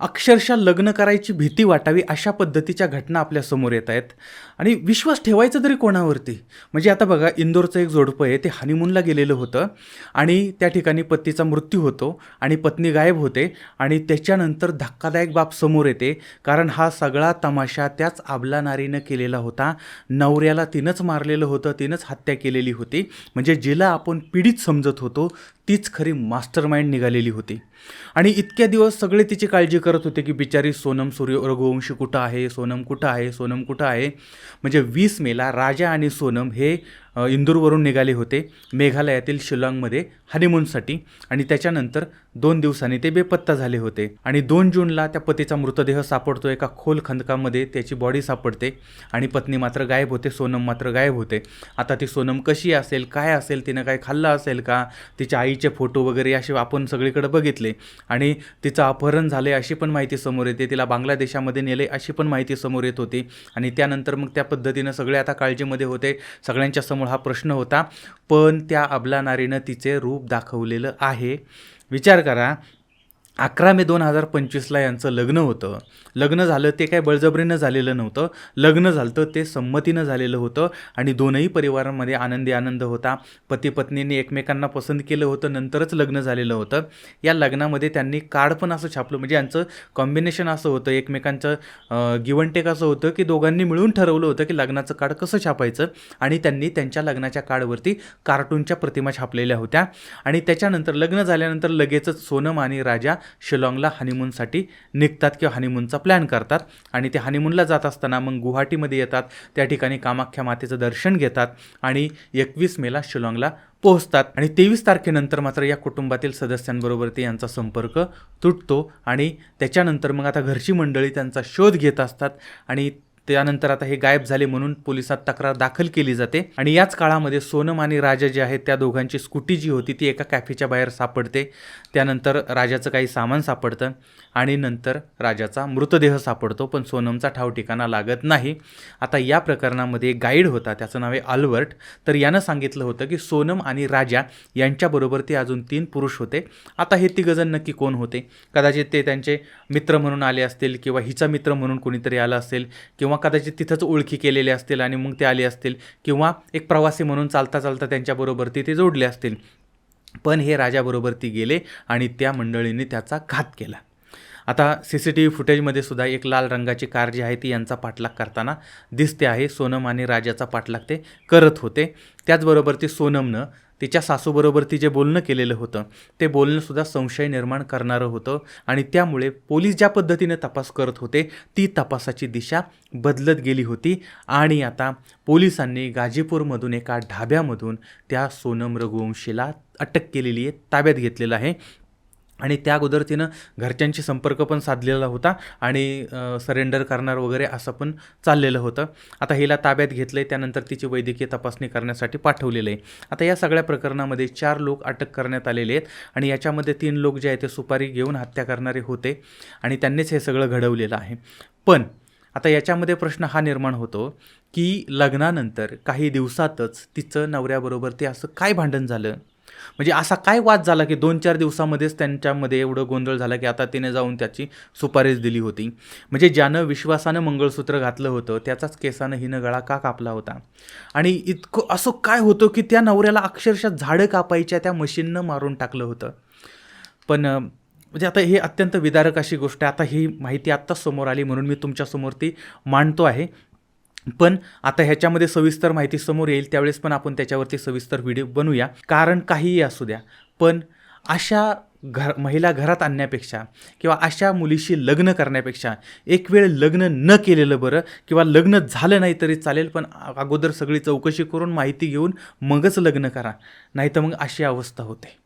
अक्षरशः लग्न करायची भीती वाटावी अशा पद्धतीच्या घटना आपल्यासमोर येत आहेत. आणि विश्वास ठेवायचा तरी कोणावरती? म्हणजे आता बघा इंदोरचं एक जोडपं आहे ते हनीमूनला गेलेलं होतं. आणि त्या ठिकाणी पतीचा मृत्यू होतो आणि पत्नी गायब होते आणि त्याच्यानंतर धक्कादायक बाब समोर येते. कारण हा सगळा तमाशा त्याच आबला नारीनं केलेला होता. नवऱ्याला तिनंच मारलेलं होतं तिनंच हत्या केलेली होती. म्हणजे जिला आपण पीडित समजत होतो तीच खरी मास्टर माइंड निघालेली होती. आणि इतक्या दिवस सगळे तिची काळजी करत होते की बिचारी सोनम सूर्य रघुवंशी कुठं आहे सोनम कुठं आहे सोनम कुठं आहे? म्हणजे वीस मेला राजा आणि सोनम हे इंदूरवरून निघाले होते मेघालयातील शिलाँगमध्ये हनीमूनसाठी आणि त्याच्यानंतर दोन दिवसांनी ते बेपत्ता झाले होते. आणि दोन जूनला त्या पतीचा मृतदेह सापडतो. एका खोल खंदकामध्ये त्याची बॉडी सापडते आणि पत्नी मात्र गायब होते. सोनम मात्र गायब होते. आता ती सोनम कशी असेल काय असेल तिनं काय खाल्लं असेल का? तिच्या आईचे फोटो वगैरे असे आपण सगळीकडे बघितले. आणि तिचं अपहरण झाले अशी पण माहिती समोर येते. तिला बांगलादेशामध्ये नेले अशी पण माहिती समोर येत होती. आणि त्यानंतर मग त्या पद्धतीनं सगळे आता काळजीमध्ये होते. सगळ्यांच्या समोर हा प्रश्न होता. पण त्या अबला नारीनं तिचे रूप दाखवलेलं आहे. विचार करा अकरा मे दोन हजार पंचवीसला यांचं लग्न होतं. लग्न झालं ते काय बळजबरीनं झालेलं नव्हतं. लग्न झालं ते संमतीनं झालेलं होतं आणि दोनही परिवारांमध्ये आनंदी आनंद होता. पती पत्नीने एकमेकांना पसंत केलं होतं नंतरच लग्न झालेलं होतं. या लग्नामध्ये त्यांनी कार्ड पण असं छापलं म्हणजे यांचं कॉम्बिनेशन असं होतं. एकमेकांचं गिवनटेक असं होतं की दोघांनी मिळून ठरवलं होतं की लग्नाचं कार्ड कसं छापायचं आणि त्यांनी त्यांच्या लग्नाच्या कार्डवरती कार्टूनच्या प्रतिमा छापलेल्या होत्या. आणि त्याच्यानंतर लग्न झाल्यानंतर लगेचच सोनम आणि राजा शिलाँगला हनीमूनसाठी निघतात किंवा हनीमूनचा प्लॅन करतात. आणि ते हनीमूनला जात असताना मग गुवाहाटीमध्ये येतात. त्या ठिकाणी कामाख्या मातेचं दर्शन घेतात. आणि एकवीस मेला शिलाँगला पोहोचतात. आणि तेवीस तारखेनंतर मात्र या कुटुंबातील सदस्यांबरोबर ते यांचा संपर्क तुटतो. आणि त्याच्यानंतर मग आता घरची मंडळी त्यांचा शोध घेत असतात. आणि त्यानंतर आता हे गायब झाले म्हणून पोलिसात तक्रार दाखल केली जाते. आणि याच काळामध्ये सोनम आणि राजा जे आहेत त्या दोघांची स्कूटी जी होती ती एका कॅफेच्या बाहेर सापडते. त्यानंतर राजाचं काही सामान सापडतं आणि नंतर राजाचा मृतदेह सापडतो पण सोनमचा ठाव ठिकाणा लागत नाही. आता या प्रकरणामध्ये गाईड होता त्याचं नाव आहे अल्बर्ट. तर यानं सांगितलं होतं की सोनम आणि राजा यांच्याबरोबर ते अजून तीन पुरुष होते. आता हे तिघजण नक्की कोण होते? कदाचित ते त्यांचे मित्र म्हणून आले असतील किंवा हिचा मित्र म्हणून कोणीतरी आलं असेल किंवा कदाचित तिथंच ओळखी केलेले असतील आणि मग ते आले असतील किंवा एक प्रवासी म्हणून चालता चालता त्यांच्याबरोबर ती ते जोडले असतील. पण हे राजाबरोबर ती गेले आणि त्या मंडळीने त्याचा घात केला. आता सी सी टी व्ही फुटेजमध्ये सुद्धा एक लाल रंगाची कार जी आहे ती यांचा पाठलाग करताना दिसते आहे. सोनम आणि राजाचा पाठलाग ते करत होते. त्याचबरोबर ते सोनमनं तिच्या सासूबरोबर ती जे बोलणं केलेलं होतं ते बोलणंसुद्धा संशय निर्माण करणारं होतं आणि त्यामुळे पोलीस ज्या पद्धतीने तपास करत होते ती तपासाची दिशा बदलत गेली होती आणि आता पोलिसांनी गाझीपूरमधून एका ढाब्यामधून त्या सोनम रघुवंशीला अटक केलेली आहे ताब्यात घेतलेलं आहे. आणि त्या अगोदर तिनं घरच्यांशी संपर्क पण साधलेला होता आणि सरेंडर करणार वगैरे असं पण चाललेलं होतं. आता हिला ताब्यात घेतलं आहे त्यानंतर तिची वैद्यकीय तपासणी करण्यासाठी पाठवलेलं आहे. आता या सगळ्या प्रकरणामध्ये चार लोक अटक करण्यात आलेले आहेत आणि याच्यामध्ये तीन लोक जे आहेत ते सुपारी घेऊन हत्या करणारे होते आणि त्यांनीच हे सगळं घडवलेलं आहे. पण आता याच्यामध्ये प्रश्न हा निर्माण होतो की लग्नानंतर काही दिवसातच तिचं नवऱ्याबरोबर ते असं काय भांडण झालं? म्हणजे असा काय वाद झाला की दोन चार दिवसामध्येच त्यांच्यामध्ये एवढं गोंधळ झाला की आता तिने जाऊन त्याची सुपारीच दिली होती. म्हणजे ज्यानं विश्वासानं मंगळसूत्र घातलं होतं त्याचाच केसानं हिनं गळा का कापला होता? आणि इतकं असं काय होतं की त्या नवऱ्याला अक्षरशः झाडं कापायच्या त्या मशीननं मारून टाकलं होतं? पण म्हणजे आता हे अत्यंत विदारक अशी गोष्ट आहे. आता ही माहिती आत्ताच समोर आली म्हणून मी तुमच्यासमोर ती मांडतो आहे. पण आता ह्याच्यामध्ये सविस्तर माहिती समोर येईल त्यावेळेस पण आपण त्याच्यावरती सविस्तर व्हिडिओ बनवूया. कारण काहीही असू द्या पण अशा घर महिला घरात आणण्यापेक्षा किंवा अशा मुलीशी लग्न करण्यापेक्षा एक वेळ लग्न न केलेलं बरं किंवा लग्न झालं नाही तरी चालेल पण अगोदर सगळी चौकशी करून माहिती घेऊन मगच लग्न करा. नाही तर मग अशी अवस्था होते.